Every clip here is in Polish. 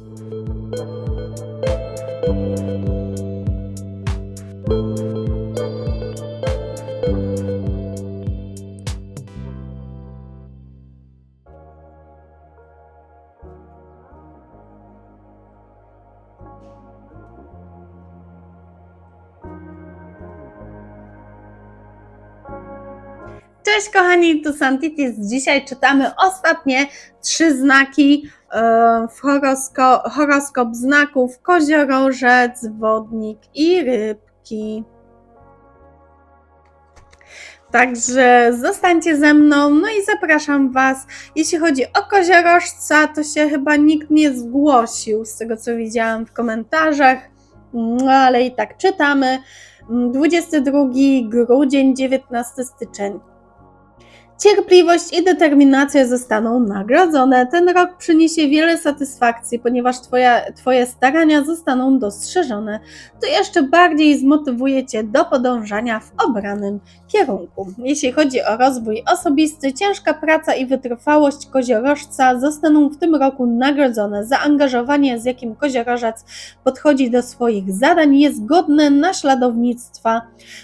you Cześć kochani, tu Santitis. Dzisiaj czytamy ostatnie trzy znaki e, w horosko, horoskop znaków koziorożec, wodnik i rybki. Także zostańcie ze mną, no i zapraszam Was. Jeśli chodzi o koziorożca, to się chyba nikt nie zgłosił z tego co widziałam w komentarzach, no ale i tak czytamy. 22 grudzień, 19 styczeń. Cierpliwość i determinacja zostaną nagrodzone. Ten rok przyniesie wiele satysfakcji, ponieważ twoja, Twoje starania zostaną dostrzeżone. To jeszcze bardziej zmotywuje Cię do podążania w obranym kierunku. Jeśli chodzi o rozwój osobisty, ciężka praca i wytrwałość koziorożca zostaną w tym roku nagrodzone. Zaangażowanie, z jakim koziorożec podchodzi do swoich zadań, jest godne naśladownictwa.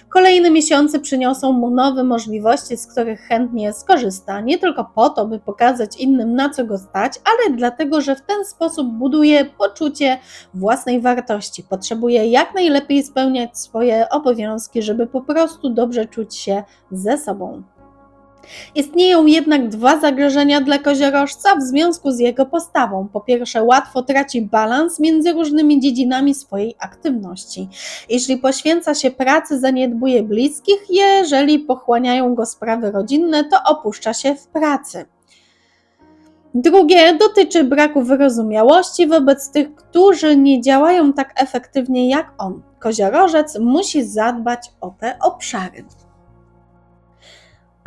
Kolejne miesiące przyniosą mu nowe możliwości, z których chętnie skorzysta, nie tylko po to, by pokazać innym, na co go stać, ale dlatego, że w ten sposób buduje poczucie własnej wartości. Potrzebuje jak najlepiej spełniać swoje obowiązki, żeby po prostu dobrze czuć się ze sobą. Istnieją jednak dwa zagrożenia dla koziorożca w związku z jego postawą. Po pierwsze, łatwo traci balans między różnymi dziedzinami swojej aktywności. Jeśli poświęca się pracy, zaniedbuje bliskich, jeżeli pochłaniają go sprawy rodzinne, to opuszcza się w pracy. Drugie dotyczy braku wyrozumiałości wobec tych, którzy nie działają tak efektywnie jak on. Koziorożec musi zadbać o te obszary.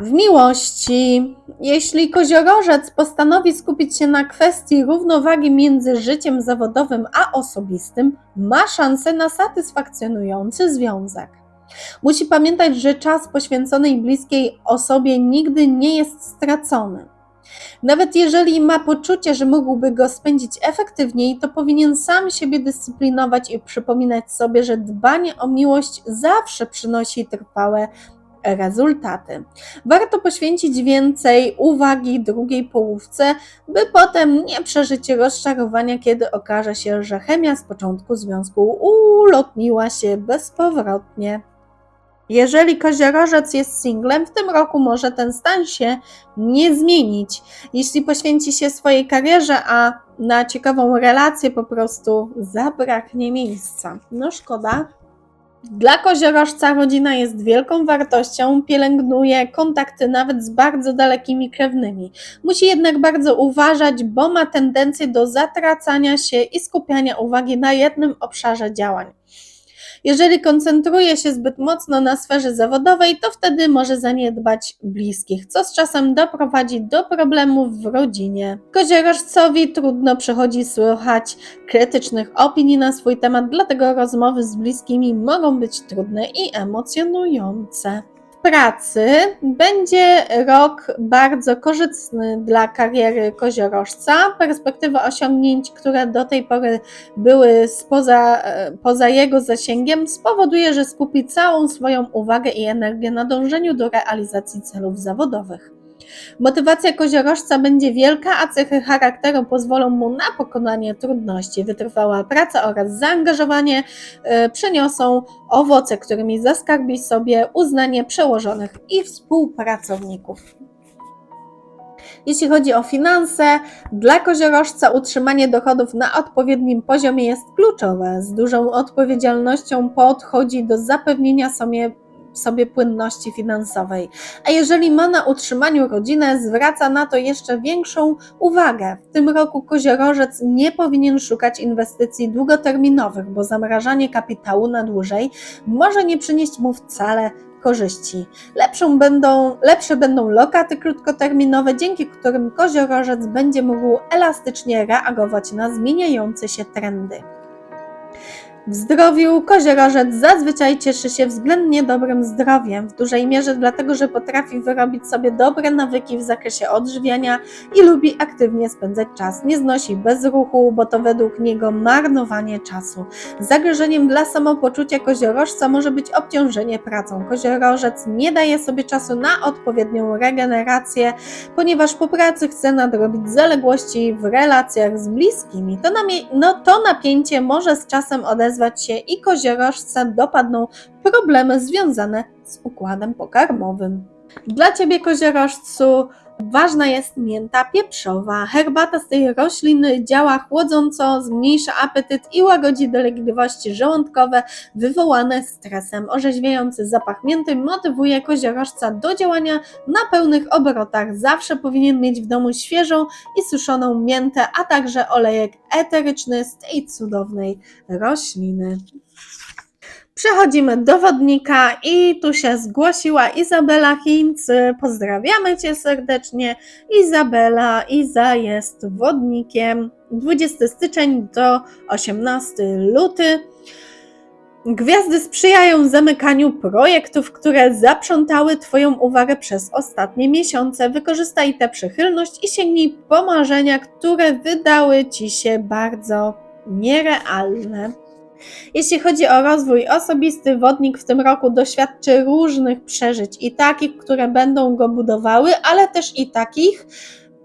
W miłości, jeśli koziorożec postanowi skupić się na kwestii równowagi między życiem zawodowym a osobistym, ma szansę na satysfakcjonujący związek. Musi pamiętać, że czas poświęcony bliskiej osobie nigdy nie jest stracony. Nawet jeżeli ma poczucie, że mógłby go spędzić efektywniej, to powinien sam siebie dyscyplinować i przypominać sobie, że dbanie o miłość zawsze przynosi trwałe rezultaty. Warto poświęcić więcej uwagi drugiej połówce, by potem nie przeżyć rozczarowania, kiedy okaże się, że chemia z początku związku ulotniła się bezpowrotnie. Jeżeli koziorożec jest singlem, w tym roku może ten stan się nie zmienić. Jeśli poświęci się swojej karierze, a na ciekawą relację po prostu zabraknie miejsca. No szkoda, dla koziorożca rodzina jest wielką wartością, pielęgnuje kontakty nawet z bardzo dalekimi krewnymi. Musi jednak bardzo uważać, bo ma tendencję do zatracania się i skupiania uwagi na jednym obszarze działań. Jeżeli koncentruje się zbyt mocno na sferze zawodowej, to wtedy może zaniedbać bliskich, co z czasem doprowadzi do problemów w rodzinie. Koziorożcowi trudno przychodzi słuchać krytycznych opinii na swój temat, dlatego rozmowy z bliskimi mogą być trudne i emocjonujące pracy będzie rok bardzo korzystny dla kariery koziorożca. Perspektywa osiągnięć, które do tej pory były spoza, poza jego zasięgiem, spowoduje, że skupi całą swoją uwagę i energię na dążeniu do realizacji celów zawodowych. Motywacja koziorożca będzie wielka, a cechy charakteru pozwolą mu na pokonanie trudności. Wytrwała praca oraz zaangażowanie y, przyniosą owoce, którymi zaskarbi sobie uznanie przełożonych i współpracowników. Jeśli chodzi o finanse, dla koziorożca utrzymanie dochodów na odpowiednim poziomie jest kluczowe. Z dużą odpowiedzialnością podchodzi do zapewnienia sobie sobie płynności finansowej. A jeżeli ma na utrzymaniu rodzinę, zwraca na to jeszcze większą uwagę. W tym roku koziorożec nie powinien szukać inwestycji długoterminowych, bo zamrażanie kapitału na dłużej może nie przynieść mu wcale korzyści. Lepszą będą, lepsze będą lokaty krótkoterminowe, dzięki którym koziorożec będzie mógł elastycznie reagować na zmieniające się trendy. W zdrowiu koziorożec zazwyczaj cieszy się względnie dobrym zdrowiem, w dużej mierze dlatego, że potrafi wyrobić sobie dobre nawyki w zakresie odżywiania i lubi aktywnie spędzać czas. Nie znosi bezruchu, bo to według niego marnowanie czasu. Zagrożeniem dla samopoczucia koziorożca może być obciążenie pracą. Koziorożec nie daje sobie czasu na odpowiednią regenerację, ponieważ po pracy chce nadrobić zaległości w relacjach z bliskimi. To, no, to napięcie może z czasem odezwać się i koziorożca dopadną problemy związane z układem pokarmowym. Dla Ciebie, koziorożcu, ważna jest mięta pieprzowa. Herbata z tej rośliny działa chłodząco, zmniejsza apetyt i łagodzi dolegliwości żołądkowe wywołane stresem. Orzeźwiający zapach mięty motywuje koziorożca do działania na pełnych obrotach. Zawsze powinien mieć w domu świeżą i suszoną miętę, a także olejek eteryczny z tej cudownej rośliny. Przechodzimy do wodnika i tu się zgłosiła Izabela Hinc. Pozdrawiamy Cię serdecznie. Izabela, Iza jest wodnikiem. 20 styczeń do 18 luty. Gwiazdy sprzyjają zamykaniu projektów, które zaprzątały Twoją uwagę przez ostatnie miesiące. Wykorzystaj tę przychylność i sięgnij po marzenia, które wydały Ci się bardzo nierealne. Jeśli chodzi o rozwój osobisty, wodnik w tym roku doświadczy różnych przeżyć i takich, które będą go budowały, ale też i takich,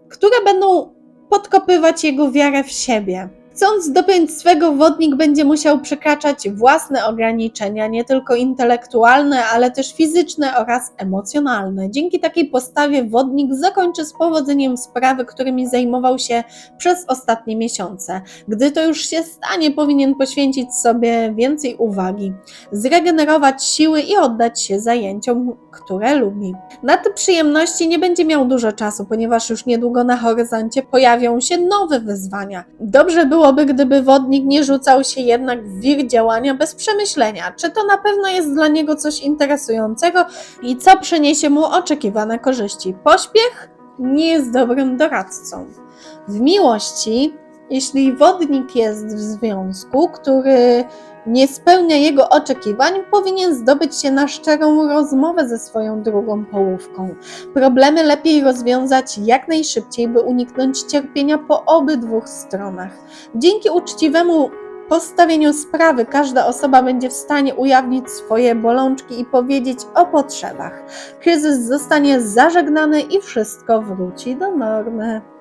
które będą podkopywać jego wiarę w siebie. Chcąc zdobyć swego, wodnik będzie musiał przekraczać własne ograniczenia, nie tylko intelektualne, ale też fizyczne oraz emocjonalne. Dzięki takiej postawie wodnik zakończy z powodzeniem sprawy, którymi zajmował się przez ostatnie miesiące. Gdy to już się stanie, powinien poświęcić sobie więcej uwagi, zregenerować siły i oddać się zajęciom, które lubi. Na te przyjemności nie będzie miał dużo czasu, ponieważ już niedługo na horyzoncie pojawią się nowe wyzwania. Dobrze byłoby, gdyby wodnik nie rzucał się jednak w wir działania bez przemyślenia, czy to na pewno jest dla niego coś interesującego i co przyniesie mu oczekiwane korzyści. Pośpiech nie jest dobrym doradcą. W miłości jeśli wodnik jest w związku, który nie spełnia jego oczekiwań, powinien zdobyć się na szczerą rozmowę ze swoją drugą połówką. Problemy lepiej rozwiązać jak najszybciej, by uniknąć cierpienia po obydwu stronach. Dzięki uczciwemu postawieniu sprawy każda osoba będzie w stanie ujawnić swoje bolączki i powiedzieć o potrzebach. Kryzys zostanie zażegnany i wszystko wróci do normy.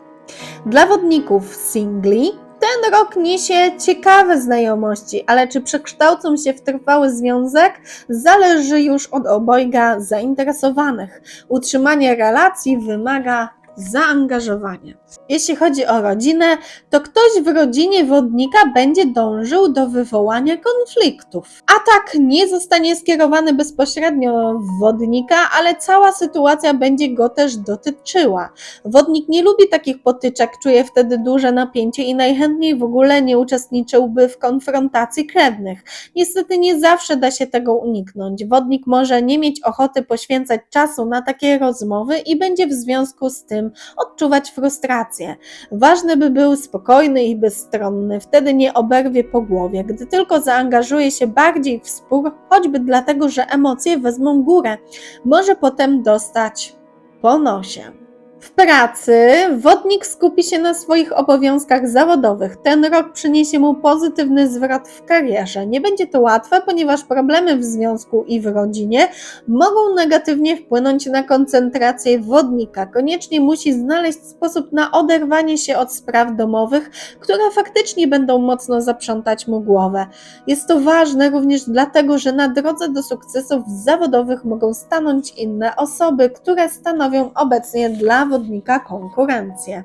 Dla wodników singli ten rok niesie ciekawe znajomości, ale czy przekształcą się w trwały związek, zależy już od obojga zainteresowanych. Utrzymanie relacji wymaga zaangażowania. Jeśli chodzi o rodzinę, to ktoś w rodzinie wodnika będzie dążył do wywołania konfliktów. Atak nie zostanie skierowany bezpośrednio w wodnika, ale cała sytuacja będzie go też dotyczyła. Wodnik nie lubi takich potyczek, czuje wtedy duże napięcie i najchętniej w ogóle nie uczestniczyłby w konfrontacji krewnych. Niestety nie zawsze da się tego uniknąć. Wodnik może nie mieć ochoty poświęcać czasu na takie rozmowy i będzie w związku z tym odczuwać frustrację. Ważne by był spokojny i bezstronny, wtedy nie oberwie po głowie, gdy tylko zaangażuje się bardziej w spór, choćby dlatego, że emocje wezmą górę. Może potem dostać po nosie. W pracy wodnik skupi się na swoich obowiązkach zawodowych. Ten rok przyniesie mu pozytywny zwrot w karierze. Nie będzie to łatwe, ponieważ problemy w związku i w rodzinie mogą negatywnie wpłynąć na koncentrację wodnika. Koniecznie musi znaleźć sposób na oderwanie się od spraw domowych, które faktycznie będą mocno zaprzątać mu głowę. Jest to ważne również dlatego, że na drodze do sukcesów zawodowych mogą stanąć inne osoby, które stanowią obecnie dla wodnika konkurencję.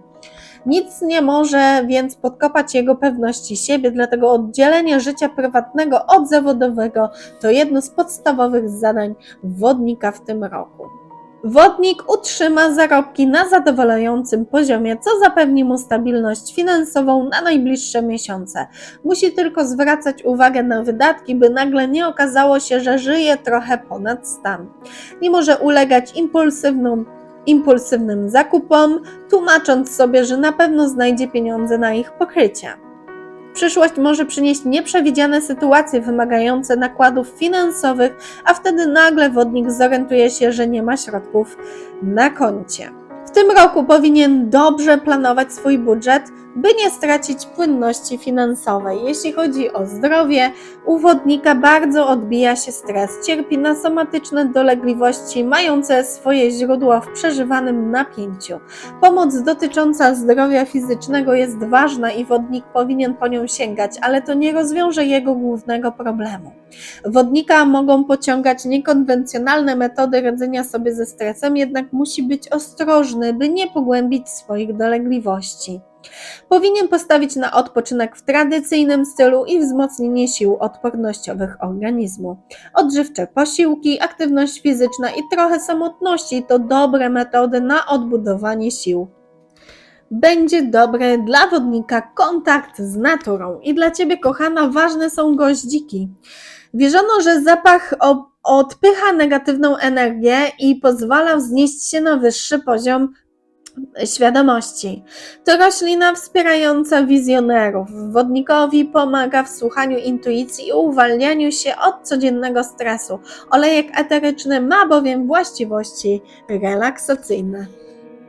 Nic nie może więc podkopać jego pewności siebie, dlatego oddzielenie życia prywatnego od zawodowego to jedno z podstawowych zadań wodnika w tym roku. Wodnik utrzyma zarobki na zadowalającym poziomie, co zapewni mu stabilność finansową na najbliższe miesiące. Musi tylko zwracać uwagę na wydatki, by nagle nie okazało się, że żyje trochę ponad stan. Nie może ulegać impulsywną impulsywnym zakupom, tłumacząc sobie, że na pewno znajdzie pieniądze na ich pokrycie. Przyszłość może przynieść nieprzewidziane sytuacje wymagające nakładów finansowych, a wtedy nagle wodnik zorientuje się, że nie ma środków na koncie. W tym roku powinien dobrze planować swój budżet, by nie stracić płynności finansowej. Jeśli chodzi o zdrowie, u wodnika bardzo odbija się stres, cierpi na somatyczne dolegliwości mające swoje źródło w przeżywanym napięciu. Pomoc dotycząca zdrowia fizycznego jest ważna i wodnik powinien po nią sięgać, ale to nie rozwiąże jego głównego problemu. Wodnika mogą pociągać niekonwencjonalne metody radzenia sobie ze stresem, jednak musi być ostrożny, by nie pogłębić swoich dolegliwości. Powinien postawić na odpoczynek w tradycyjnym stylu i wzmocnienie sił odpornościowych organizmu. Odżywcze posiłki, aktywność fizyczna i trochę samotności to dobre metody na odbudowanie sił. Będzie dobry dla wodnika kontakt z naturą i dla Ciebie, kochana, ważne są goździki. Wierzono, że zapach odpycha negatywną energię i pozwala wznieść się na wyższy poziom świadomości. To roślina wspierająca wizjonerów. Wodnikowi pomaga w słuchaniu intuicji i uwalnianiu się od codziennego stresu. Olejek eteryczny ma bowiem właściwości relaksacyjne.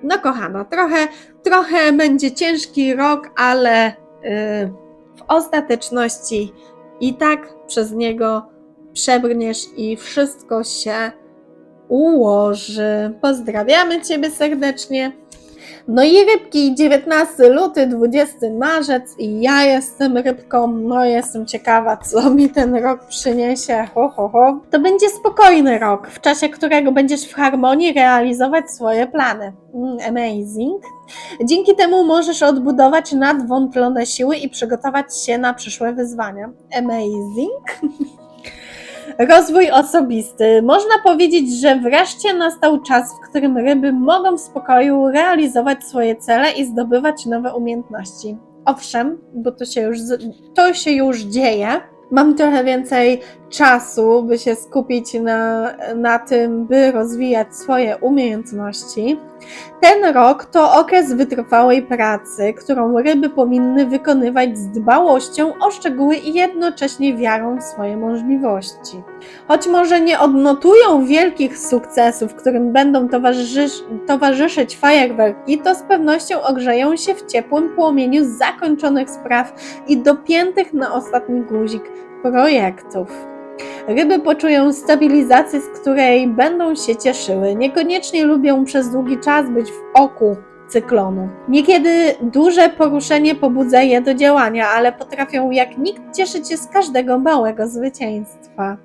No kochana, trochę, trochę będzie ciężki rok, ale yy, w ostateczności i tak przez niego przebrniesz i wszystko się ułoży. Pozdrawiamy Ciebie serdecznie. No i rybki, 19 luty, 20 marzec i ja jestem rybką, no jestem ciekawa, co mi ten rok przyniesie, ho, ho, ho. To będzie spokojny rok, w czasie którego będziesz w harmonii realizować swoje plany. Mm, amazing. Dzięki temu możesz odbudować nadwątlone siły i przygotować się na przyszłe wyzwania. Amazing. Rozwój osobisty. Można powiedzieć, że wreszcie nastał czas, w którym ryby mogą w spokoju realizować swoje cele i zdobywać nowe umiejętności. Owszem, bo to się już, to się już dzieje. Mam trochę więcej czasu, by się skupić na, na tym, by rozwijać swoje umiejętności. Ten rok to okres wytrwałej pracy, którą ryby powinny wykonywać z dbałością o szczegóły i jednocześnie wiarą w swoje możliwości. Choć może nie odnotują wielkich sukcesów, którym będą towarzysz, towarzyszyć fajerwerki, to z pewnością ogrzeją się w ciepłym płomieniu zakończonych spraw i dopiętych na ostatni guzik projektów. Ryby poczują stabilizację, z której będą się cieszyły. Niekoniecznie lubią przez długi czas być w oku cyklonu. Niekiedy duże poruszenie pobudza je do działania, ale potrafią jak nikt cieszyć się z każdego małego zwycięstwa.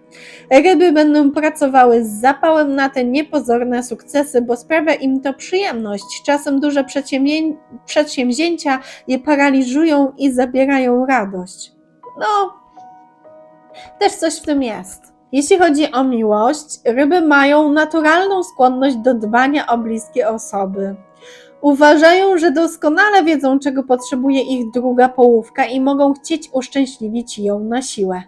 Ryby będą pracowały z zapałem na te niepozorne sukcesy, bo sprawia im to przyjemność. Czasem duże przedsięwzię- przedsięwzięcia je paraliżują i zabierają radość. No, też coś w tym jest. Jeśli chodzi o miłość, ryby mają naturalną skłonność do dbania o bliskie osoby. Uważają, że doskonale wiedzą, czego potrzebuje ich druga połówka i mogą chcieć uszczęśliwić ją na siłę.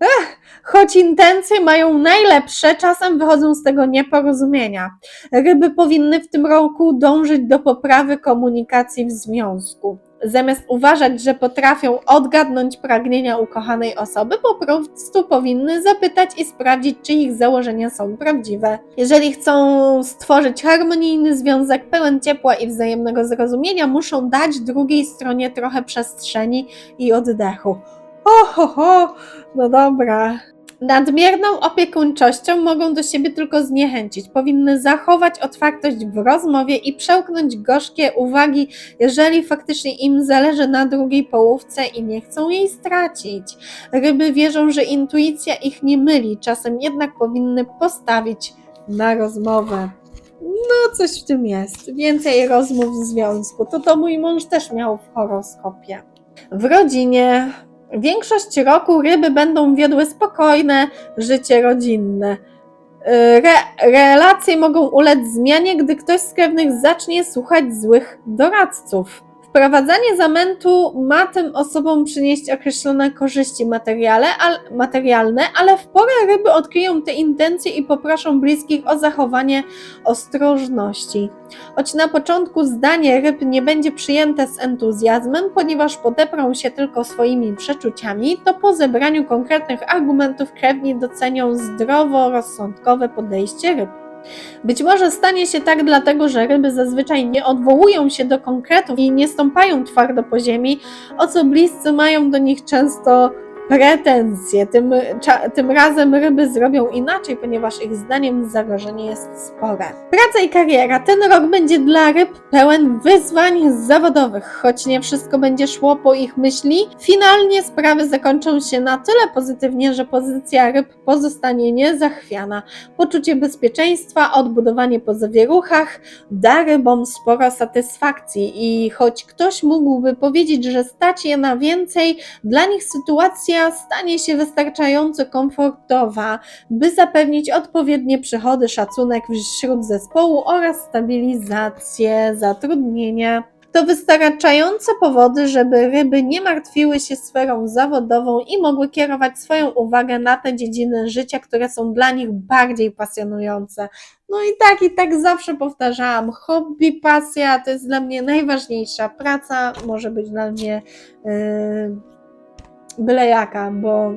Ech, choć intencje mają najlepsze, czasem wychodzą z tego nieporozumienia. Ryby powinny w tym roku dążyć do poprawy komunikacji w związku. Zamiast uważać, że potrafią odgadnąć pragnienia ukochanej osoby, po prostu powinny zapytać i sprawdzić, czy ich założenia są prawdziwe. Jeżeli chcą stworzyć harmonijny związek pełen ciepła i wzajemnego zrozumienia, muszą dać drugiej stronie trochę przestrzeni i oddechu. Ho, ho, no dobra. Nadmierną opiekuńczością mogą do siebie tylko zniechęcić. Powinny zachować otwartość w rozmowie i przełknąć gorzkie uwagi, jeżeli faktycznie im zależy na drugiej połówce i nie chcą jej stracić. Ryby wierzą, że intuicja ich nie myli, czasem jednak powinny postawić na rozmowę. No, coś w tym jest. Więcej rozmów w związku. To to mój mąż też miał w horoskopie. W rodzinie Większość roku ryby będą wiodły spokojne życie rodzinne. Re, relacje mogą ulec zmianie, gdy ktoś z krewnych zacznie słuchać złych doradców. Wprowadzanie zamętu ma tym osobom przynieść określone korzyści materialne, ale w porę ryby odkryją te intencje i poproszą bliskich o zachowanie ostrożności. Choć na początku zdanie ryb nie będzie przyjęte z entuzjazmem, ponieważ podeprą się tylko swoimi przeczuciami, to po zebraniu konkretnych argumentów krewni docenią zdroworozsądkowe podejście ryb. Być może stanie się tak dlatego, że ryby zazwyczaj nie odwołują się do konkretów i nie stąpają twardo po ziemi, o co bliscy mają do nich często pretensje. Tym, tym razem ryby zrobią inaczej, ponieważ ich zdaniem zagrożenie jest spore. Praca i kariera. Ten rok będzie dla ryb pełen wyzwań zawodowych. Choć nie wszystko będzie szło po ich myśli, finalnie sprawy zakończą się na tyle pozytywnie, że pozycja ryb pozostanie niezachwiana. Poczucie bezpieczeństwa, odbudowanie po zawieruchach da rybom sporo satysfakcji i choć ktoś mógłby powiedzieć, że stać je na więcej, dla nich sytuacja stanie się wystarczająco komfortowa, by zapewnić odpowiednie przychody, szacunek wśród zespołu oraz stabilizację zatrudnienia. To wystarczające powody, żeby ryby nie martwiły się sferą zawodową i mogły kierować swoją uwagę na te dziedziny życia, które są dla nich bardziej pasjonujące. No i tak, i tak zawsze powtarzałam, hobby, pasja to jest dla mnie najważniejsza. Praca może być dla mnie yy, byle jaka, bo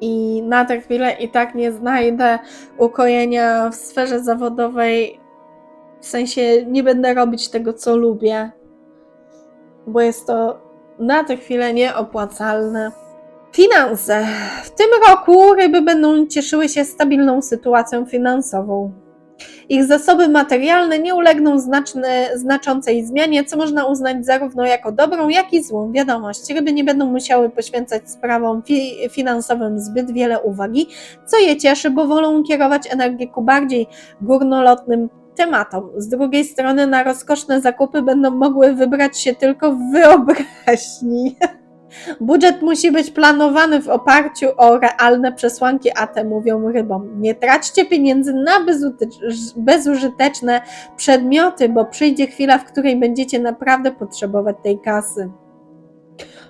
i na tę chwilę i tak nie znajdę ukojenia w sferze zawodowej. W sensie nie będę robić tego, co lubię, bo jest to na tę chwilę nieopłacalne. Finanse. W tym roku ryby będą cieszyły się stabilną sytuacją finansową. Ich zasoby materialne nie ulegną znaczne, znaczącej zmianie, co można uznać zarówno jako dobrą, jak i złą wiadomość. Ryby nie będą musiały poświęcać sprawom fi finansowym zbyt wiele uwagi, co je cieszy, bo wolą kierować energię ku bardziej górnolotnym tematom. Z drugiej strony na rozkoszne zakupy będą mogły wybrać się tylko w wyobraźni. Budżet musi być planowany w oparciu o realne przesłanki, a te mówią rybom. Nie traćcie pieniędzy na bezużyteczne przedmioty, bo przyjdzie chwila, w której będziecie naprawdę potrzebować tej kasy.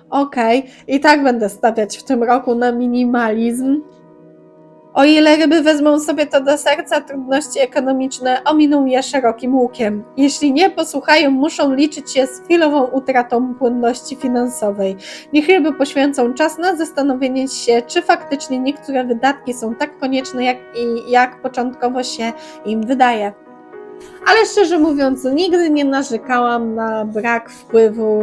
Okay. i tak będę stawiać w tym roku na minimalizm. O ile ryby wezmą sobie to do serca, trudności ekonomiczne ominą je szerokim łukiem. Jeśli nie posłuchają, muszą liczyć się z chwilową utratą płynności finansowej. Niech ryby poświęcą czas na zastanowienie się, czy faktycznie niektóre wydatki są tak konieczne, jak, jak początkowo się im wydaje. Ale szczerze mówiąc, nigdy nie narzekałam na brak wpływu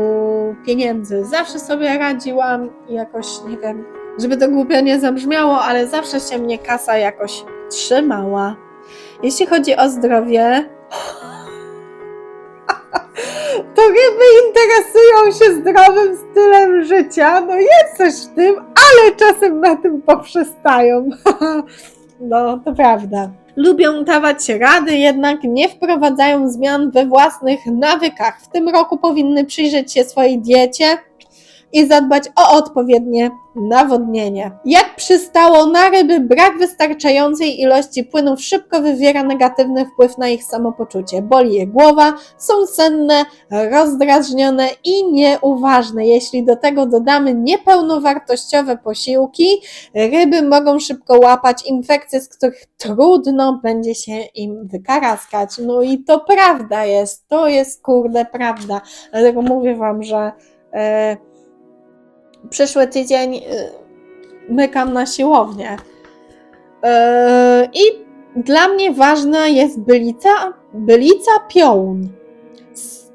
pieniędzy. Zawsze sobie radziłam i jakoś, nie wiem, żeby to głupio nie zabrzmiało, ale zawsze się mnie kasa jakoś trzymała. Jeśli chodzi o zdrowie, to ryby interesują się zdrowym stylem życia. No jest coś w tym, ale czasem na tym poprzestają. no, to prawda. Lubią dawać rady, jednak nie wprowadzają zmian we własnych nawykach. W tym roku powinny przyjrzeć się swojej diecie, i zadbać o odpowiednie nawodnienie. Jak przystało na ryby, brak wystarczającej ilości płynów szybko wywiera negatywny wpływ na ich samopoczucie. Boli je głowa, są senne, rozdrażnione i nieuważne. Jeśli do tego dodamy niepełnowartościowe posiłki, ryby mogą szybko łapać infekcje, z których trudno będzie się im wykaraskać. No i to prawda jest, to jest kurde prawda. Dlatego mówię Wam, że. Yy, przyszły tydzień y, mykam na siłownię. Y, I dla mnie ważna jest bylica, bylica piołun.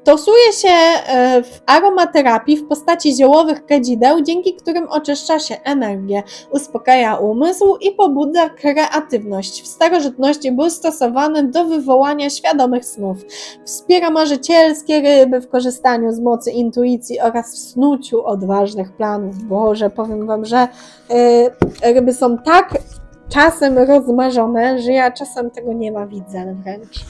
Stosuje się e, w aromaterapii w postaci ziołowych kadzideł, dzięki którym oczyszcza się energię, uspokaja umysł i pobudza kreatywność. W starożytności był stosowany do wywołania świadomych snów. Wspiera marzycielskie ryby w korzystaniu z mocy intuicji oraz w snuciu odważnych planów. Boże, powiem Wam, że yy, ryby są tak czasem rozmarzone, że ja czasem tego nienawidzę wręcz.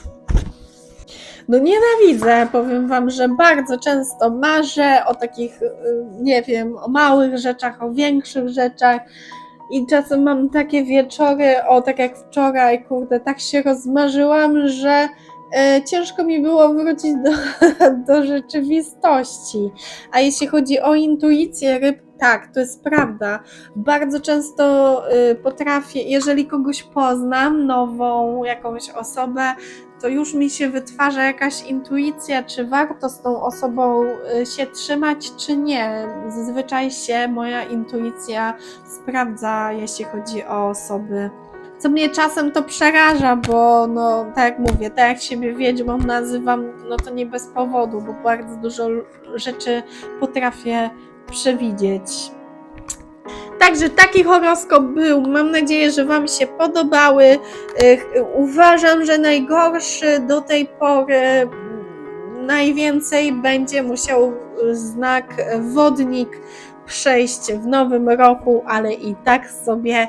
No nienawidzę, powiem Wam, że bardzo często marzę o takich, y, nie wiem, o małych rzeczach, o większych rzeczach i czasem mam takie wieczory, o tak jak wczoraj, kurde, tak się rozmarzyłam, że e, ciężko mi było wrócić do, do rzeczywistości. A jeśli chodzi o intuicję ryb, tak, to jest prawda. Bardzo często y, potrafię, jeżeli kogoś poznam, nową jakąś osobę, to już mi się wytwarza jakaś intuicja, czy warto z tą osobą y, się trzymać, czy nie. Zazwyczaj się moja intuicja sprawdza, jeśli chodzi o osoby. Co mnie czasem to przeraża, bo no, tak jak mówię, tak jak siebie wiedźmą nazywam, no to nie bez powodu, bo bardzo dużo rzeczy potrafię przewidzieć. Także taki horoskop był. Mam nadzieję, że Wam się podobały. Uważam, że najgorszy do tej pory mm, najwięcej będzie musiał znak wodnik przejść w nowym roku, ale i tak sobie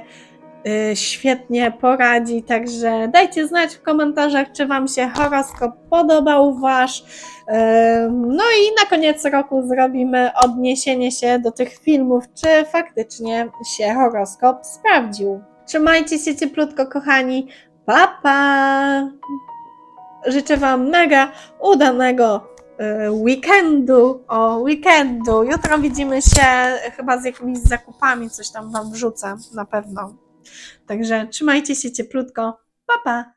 świetnie poradzi. Także dajcie znać w komentarzach, czy Wam się horoskop podobał Wasz. Ym, No i na koniec roku zrobimy odniesienie się do tych filmów, czy faktycznie się horoskop sprawdził. Trzymajcie się cieplutko, kochani. Pa, pa! Życzę Wam mega udanego y, weekendu. O, weekendu. Jutro widzimy się chyba z jakimiś zakupami, coś tam Wam wrzucę na pewno. Także trzymajcie się cieplutko. Pa, pa!